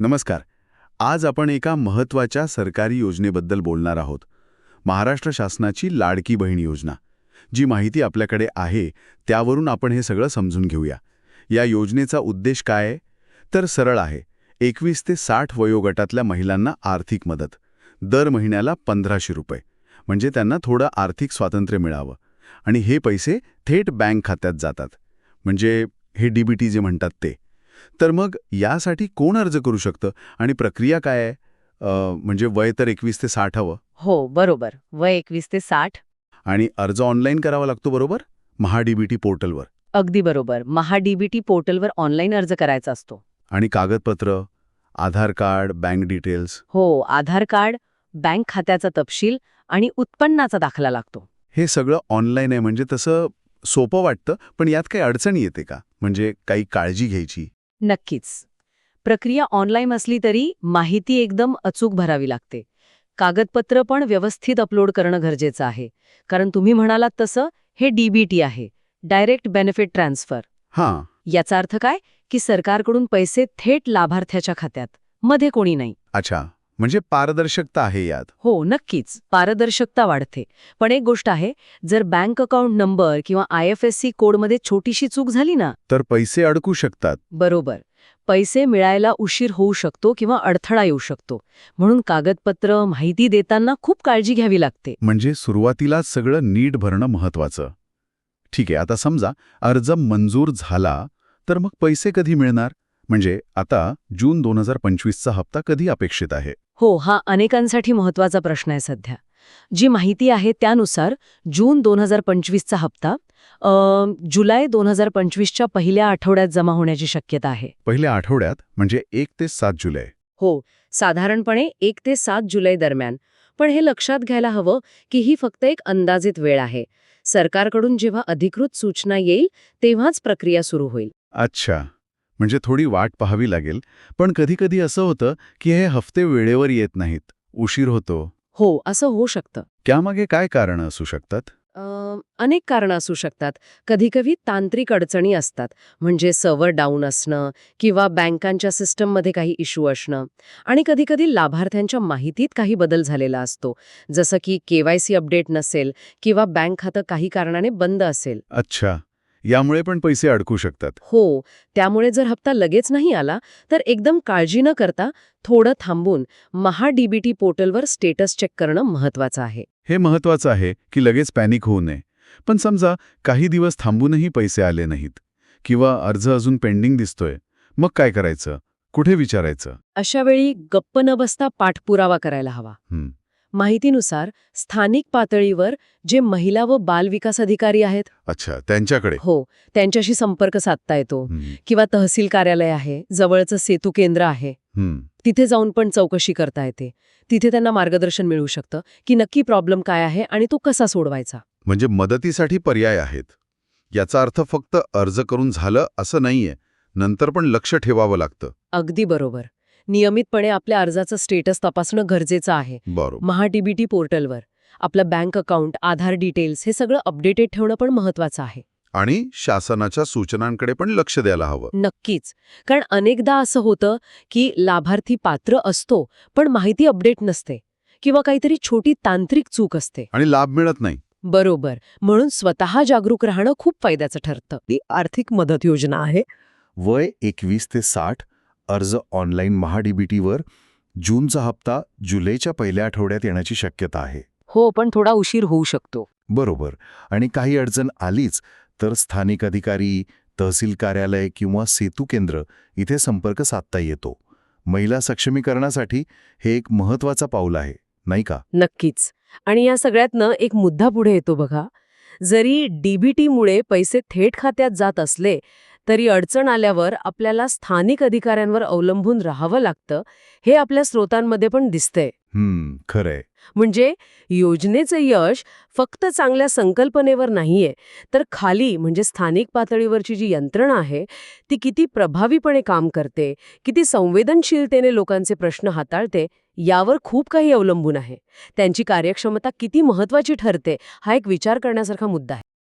नमस्कार. आज आपण एका महत्त्वाच्या सरकारी योजनेबद्दल बोलणार आहोत. महाराष्ट्र शासनाची लाडकी बहीण योजना. जी माहिती आपल्याकडे आहे त्यावरून आपण हे सगळं समजून घेऊया. या योजनेचा उद्देश काय तर सरळ आहे. एकवीस ते साठ वयोगटातल्या महिलांना आर्थिक मदत. दर महिन्याला पंधराशे रुपये. म्हणजे त्यांना थोडं आर्थिक स्वातंत्र्य मिळावं. आणि हे पैसे थेट बँक खात्यात जातात. म्हणजे हे डीबीटी जे म्हणतात ते. तर मग यासाठी कोण अर्ज करू शकतं? आणि प्रक्रिया काय आहे? म्हणजे वय तर एकवीस ते साठ हवं. हो बरोबर. वय एकवीस ते साठ. आणि अर्ज ऑनलाईन करावा लागतो बरोबर? महा डीबीटी पोर्टलवर. अगदी बरोबर. महाडीबीटी पोर्टलवर ऑनलाईन अर्ज करायचा असतो. आणि कागदपत्र आधार कार्ड बँक डिटेल्स. हो आधार कार्ड बँक खात्याचा तपशील आणि उत्पन्नाचा दाखला लागतो. हे सगळं ऑनलाईन आहे. म्हणजे तसं सोपं वाटतं पण यात काही अडचणी येते का? म्हणजे काही काळजी घ्यायची? नक्कीच. प्रक्रिया ऑनलाईन असली तरी माहिती एकदम अचूक भरावी लागते. कागदपत्र पण व्यवस्थित अपलोड करणं गरजेचं आहे. कारण तुम्ही म्हणालात तसं हे डीबीटी आहे. Direct benefit transfer. हां. याचा अर्थ काय? की सरकारकडून पैसे थेट लाभार्थ्याच्या खात्यात. मध्ये कोणी नाही. अच्छा. म्हणजे पारदर्शकता आहे यात. हो नक्कीच. पारदर्शकता वाढते. पण एक गोष्ट आहे जर बँक अकाउंट नंबर किंवा आय एफ एस सी कोडमध्ये छोटीशी चूक झाली ना? तर पैसे अडकू शकतात. बरोबर. पैसे मिळायला उशीर होऊ शकतो किंवा अडथळा येऊ शकतो. म्हणून कागदपत्र माहिती देताना खूप काळजी घ्यावी लागते. म्हणजे सुरुवातीला सगळं नीट भरणं महत्वाचं ठीक आहे आता समजा अर्ज मंजूर झाला तर मग पैसे कधी मिळणार? म्हणजे आता जून दोन हजार पंचवीसचा हप्ता कधी अपेक्षित आहे? हो हा अनेकांसाठी महत्त्वाचा प्रश्न आहे सध्या. जी माहिती आहे त्यानुसार जून दोन हजार पंचवीसचा हप्ता जुलै दोन हजार पंचवीसच्या पहिल्या आठवड्यात जमा होण्याची शक्यता आहे. पहिल्या आठवड्यात? म्हणजे एक ते सात जुलै. हो साधारणपणे एक ते सात जुलै दरम्यान. पण हे लक्षात घ्यायला हवं की ही फक्त एक अंदाजित वेळ आहे. सरकारकडून जेव्हा अधिकृत सूचना येईल तेव्हाच प्रक्रिया सुरू होईल. अच्छा. म्हणजे थोडी वाट पाहावी लागेल. पण कधीकधी असं होतं की हे हफ्ते वेळेवर येत नाहीत. उशीर होतो. हो असं होऊ शकतं. त्यामागे काय कारणं असू शकतात? अनेक कारणं असू शकतात. कधीकधी तांत्रिक अडचणी असतात. म्हणजे सर्व्हर डाऊन असणं किंवा बँकांच्या सिस्टममध्ये काही इश्यू असणं. आणि कधीकधी लाभार्थ्यांच्या माहितीत काही बदल झालेला असतो. जसं की केवायसी अपडेट नसेल किंवा बँक खातं काही कारणाने बंद असेल. अच्छा. यामुळे पण पैसे अडकू शकतात. हो त्यामुळे जर हप्ता लगेच नाही आला तर एकदम काळजी न करता थोडं थांबून महा डीबीटी पोर्टलवर स्टेटस चेक करणं महत्वाचं आहे. हे महत्वाचं आहे की लगेच पॅनिक होऊ नये. पण समजा काही दिवस थांबूनही पैसे आले नाहीत किंवा अर्ज अजून पेंडिंग दिसतोय मग काय करायचं? कुठे विचारायचं? अशा वेळी गप्प न बसता पाठपुरावा करायला हवा. माहितीनुसार स्थानिक पातळीवर जे महिला व बाल विकास अधिकारी आहेत. अच्छा त्यांच्याकडे? हो त्यांच्याशी संपर्क साधता येतो. किंवा तहसील कार्यालय आहे जवळचं सेतू केंद्र आहे. तिथे जाऊन पण चौकशी करता येते. तिथे त्यांना मार्गदर्शन मिळू शकतं की नक्की प्रॉब्लेम काय आहे आणि तो कसा सोडवायचा. म्हणजे मदतीसाठी पर्याय आहेत. याचा अर्थ फक्त अर्ज करून झालं असं नाहीये. नंतर पण लक्ष ठेवावं लागतं. अगदी बरोबर. नियमितपणे आपल्या अर्जाचं स्टेटस तपासणं गरजेचं आहे. बरोबर. महाडीबीटी पोर्टलवर आपलं बँक अकाउंट आधार डिटेल्स हे सगळं अपडेटेड ठेवणं पण महत्वाचं आहे. आणि शासनाच्या सूचनांकडे पण लक्ष द्यायला हवं. नक्कीच. कारण अनेकदा असं होतं की लाभार्थी पात्र असतो पण माहिती अपडेट नसते किंवा काहीतरी छोटी तांत्रिक चूक असते. आणि लाभ मिळत नाही. बरोबर. म्हणून स्वतः जागरूक राहणं खूप फायद्याचं ठरतं. ही आर्थिक मदत योजना आहे. वय एकवीस ते साठ अर्ज ऑनलाईन महाडीबीटीवर जूनचा हप्ता जुलैच्या पहिल्या आठवड्यात येण्याची शक्यता आहे. हो पण थोडा उशीर होऊ शकतो. बरोबर. आणि काही अडचण आलीच तर स्थानिक अधिकारी तहसील कार्यालय किंवा सेतू केंद्र इथे संपर्क साधता येतो. महिला सक्षमीकरणासाठी हे एक महत्वाचं पाऊल आहे नाही का? नक्कीच. आणि या सगळ्यातनं एक मुद्दा पुढे येतो बघा. जरी डीबीटीमुळे पैसे थेट खात्यात जात असले तरी अडचण आल्यावर आपल्याला स्थानिक अधिकाऱ्यांवर अवलंबून राहावं लागतं हे आपल्या स्रोतांमध्ये पण दिसतंय. खरंय. म्हणजे योजनेचं यश फक्त चांगल्या संकल्पनेवर नाहीये तर खाली म्हणजे स्थानिक पातळीवरची जी यंत्रणा आहे ती किती प्रभावीपणे काम करते किती संवेदनशीलतेने लोकांचे प्रश्न हाताळते यावर खूप काही अवलंबून आहे. त्यांची कार्यक्षमता किती महत्वाची ठरते हा एक विचार करण्यासारखा मुद्दा आहे.